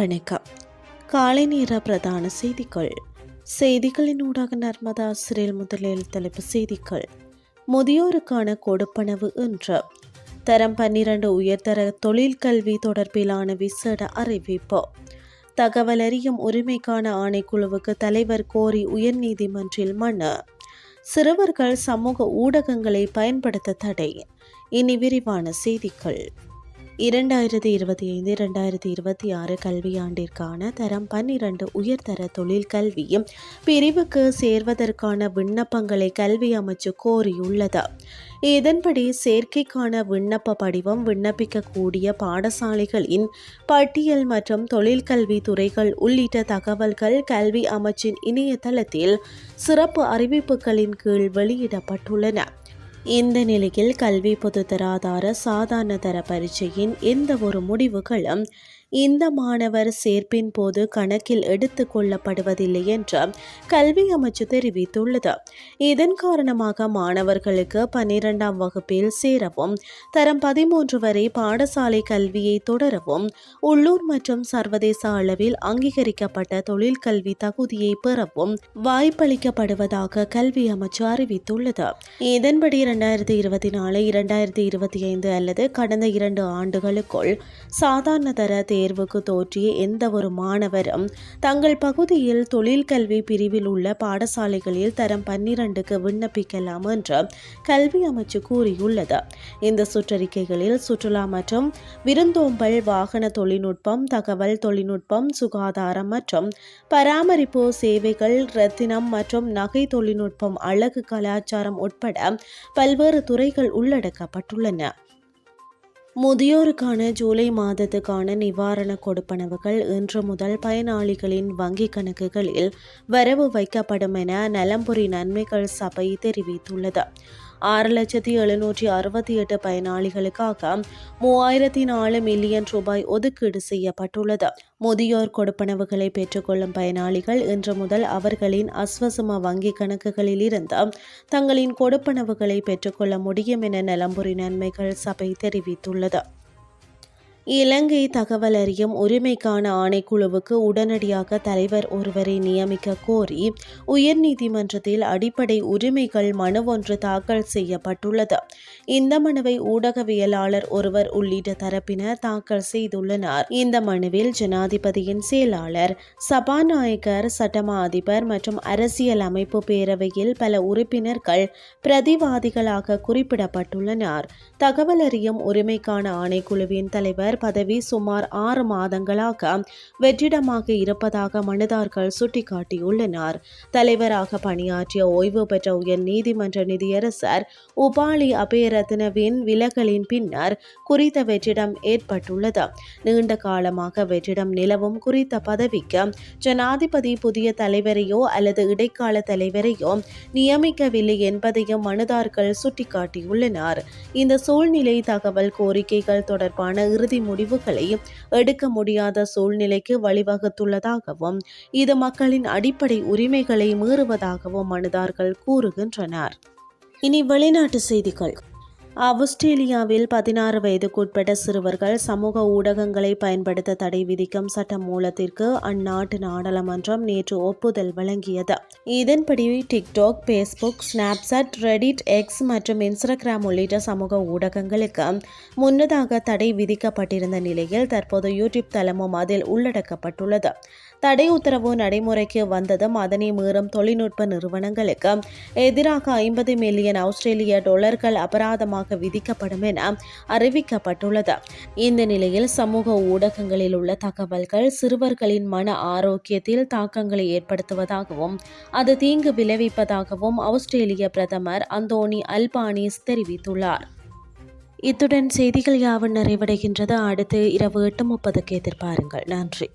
வணக்கம். காலை நேர பிரதான செய்திகள். செய்திகளின் ஊடாக நர்மதா சிறையில் முதலில் தலைப்பு செய்திகள். முதியோருக்கான கொடுப்பனவு என்று தரம் பன்னிரண்டு உயர்தர தொழிற்கல்வி தொடர்பிலான விசேட அறிவிப்பு. தகவல் அறியும் உரிமைக்கான ஆணைக்குழுவுக்கு தலைவர் கோரி உயர்நீதிமன்றில் மனு. சிறுவர்கள் சமூக ஊடகங்களை பயன்படுத்த தடை. இனி விரிவான செய்திகள். இரண்டாயிரத்தி இருபத்தி ஐந்து இரண்டாயிரத்தி இருபத்தி ஆறு கல்வியாண்டிற்கான தரம் பன்னிரண்டு உயர்தர தொழில் கல்வியும் பிரிவுக்கு சேர்வதற்கான விண்ணப்பங்களை கல்வி அமைச்சு கோரியுள்ளது. இதன்படி சேர்க்கைக்கான விண்ணப்ப படிவம் விண்ணப்பிக்கக்கூடிய பாடசாலைகளின் பட்டியல் மற்றும் தொழிற்கல்வி துறைகள் உள்ளிட்ட தகவல்கள் கல்வி அமைச்சின் இணையதளத்தில் சிறப்பு அறிவிப்புகளின் கீழ் வெளியிடப்பட்டுள்ளன. இந்த நிலையில் கல்வி பொதுத்தராதார சாதாரண தர பரீட்சையின் எந்த ஒரு முடிவுகளும் இந்த மாணவர் சேர்ப்பின் போது கணக்கில் எடுத்துக் கொள்ளப்படுவதில்லை என்று கல்வி அமைச்சு தெரிவித்துள்ளது. இதன் காரணமாக மாணவர்களுக்கு பன்னிரெண்டாம் வகுப்பில் சேரவும் தரம் பதிமூன்று வரை பாடசாலை கல்வியை தொடரவும் உள்ளூர் மற்றும் சர்வதேச அளவில் அங்கீகரிக்கப்பட்ட தொழிற்கல்வி தகுதியை பெறவும் வாய்ப்பளிக்கப்படுவதாக கல்வி அமைச்சு அறிவித்துள்ளது. இதன்படி இரண்டாயிரத்தி இருபத்தி நாலு இரண்டாயிரத்தி இருபத்தி ஐந்து அல்லது கடந்த இரண்டு ஆண்டுகளுக்குள் சாதாரண தர தேர்வுக்கு தோற்றிய எந்த ஒரு மாணவரும் தங்கள் பகுதியில் தொழிற்கல்வி பிரிவில் உள்ள பாடசாலைகளில் தரம் பன்னிரண்டுக்கு விண்ணப்பிக்கலாம் என்று கல்வி அமைச்சு கூறியுள்ளது. இந்த சுற்றறிக்கைகளில் சுற்றுலா மற்றும் விருந்தோம்பல் வாகன தொழில்நுட்பம் தகவல் தொழில்நுட்பம் சுகாதாரம் மற்றும் பராமரிப்பு சேவைகள் ரத்தினம் மற்றும் நகை தொழில்நுட்பம் அழகு கலாச்சாரம் உட்பட பல்வேறு துறைகள் உள்ளடக்கப்பட்டுள்ளன. முதியோருக்கான ஜூலை மாதத்துக்கான நிவாரண கொடுப்பனவுகள் இன்று முதல் பயனாளிகளின் வங்கிக் கணக்குகளில் வரவு வைக்கப்படும் என நலம்புரி நன்மைகள் சபை தெரிவித்துள்ளது. ஆறு லட்சத்தி எழுநூற்றி அறுபத்தி எட்டு பயனாளிகளுக்காக மூவாயிரத்தி நாலு மில்லியன் ரூபாய் ஒதுக்கீடு செய்யப்பட்டுள்ளது. முதியோர் கொடுப்பனவுகளை பெற்றுக்கொள்ளும் பயனாளிகள் இன்று முதல் அவர்களின் அஸ்வசம வங்கி கணக்குகளில் இருந்து தங்களின் கொடுப்பனவுகளை பெற்றுக்கொள்ள முடியும் என நலம்புரி நன்மைகள் சபை தெரிவித்துள்ளது. இலங்கை தகவல் அறியும் உரிமைக்கான ஆணைக்குழுவுக்கு உடனடியாக தலைவர் ஒருவரை நியமிக்க கோரி உயர்நீதிமன்றத்தில் அடிப்படை உரிமைகள் மனு ஒன்று தாக்கல் செய்யப்பட்டுள்ளது. இந்த மனுவை ஊடகவியலாளர் ஒருவர் உள்ளிட்ட தரப்பினர் தாக்கல் செய்துள்ளனர். இந்த மனுவில் ஜனாதிபதியின் செயலாளர் சபாநாயகர் சட்டமா அதிபர் மற்றும் அரசியல் அமைப்பு பேரவையில் பல உறுப்பினர்கள் பிரதிவாதிகளாக குறிப்பிடப்பட்டுள்ளனர். தகவல் அறியும் உரிமைக்கான ஆணைக்குழுவின் தலைவர் தலைவர் பதவி சுமார் ஆறு மாதங்களாக வெற்றிடமாக இருப்பதாக மனுதார்கள் சுட்டிக்காட்டியுள்ளனர். தலைவராக பணியாற்றிய ஓய்வு பெற்ற உயர் நீதிமன்ற நிதியரசர் உபாலி அபேரத்னவின் விலகலின் பின்னர் குறித்த வெற்றிடம் ஏற்பட்டுள்ளது. நீண்ட காலமாக வெற்றிடம் நிலவும் குறித்த பதவிக்கு ஜனாதிபதி புதிய தலைவரையோ அல்லது இடைக்கால தலைவரையோ நியமிக்கவில்லை என்பதையும் மனுதார்கள் சுட்டிக்காட்டியுள்ளனர். இந்த சூழ்நிலை தகவல் கோரிக்கைகள் தொடர்பான இறுதி முடிவுகளை எடுக்க முடியாத சூழ்நிலைக்கு வழிவகுத்துள்ளதாகவும் இது மக்களின் அடிப்படை உரிமைகளை மீறுவதாகவும் மனுதார்கள் கூறுகின்றனர். இனி வெளிநாட்டு செய்திகள். ஆஸ்திரேலியாவில் பதினாறு வயதுக்குட்பட்ட சிறுவர்கள் சமூக ஊடகங்களை பயன்படுத்த தடை விதிக்கும் சட்ட மூலத்திற்கு அந்நாட்டு நாடாளுமன்றம் நேற்று ஒப்புதல் வழங்கியது. இதன்படி TikTok Facebook Snapchat Reddit X மற்றும் இன்ஸ்டாகிராம் உள்ளிட்ட சமூக ஊடகங்களுக்கு முன்னதாக தடை விதிக்கப்பட்டிருந்த நிலையில் தற்போது யூடியூப் தளமும் அதில் உள்ளடக்கப்பட்டுள்ளது. தடை உத்தரவு நடைமுறைக்கு வந்ததும் அதனை மீறும் தொழில்நுட்ப நிறுவனங்களுக்கு எதிராக ஐம்பது மில்லியன் ஆஸ்திரேலிய டாலர்கள் அபராதமாக விதிக்கப்படும் என அறிவிக்கப்பட்டுள்ளது. இந்த நிலையில் சமூக ஊடகங்களில் உள்ள தகவல்கள் சிறுவர்களின் மன ஆரோக்கியத்தில் தாக்கங்களை ஏற்படுத்துவதாகவும் அது தீங்கு விளைவிப்பதாகவும் ஆஸ்திரேலிய பிரதமர் அந்தோனி அல்பானிஸ் தெரிவித்துள்ளார். இத்துடன் செய்திகள் யாவும் நிறைவடைகின்றது. அடுத்து இரவு எட்டு முப்பதுக்கு எதிர்பாருங்கள். நன்றி.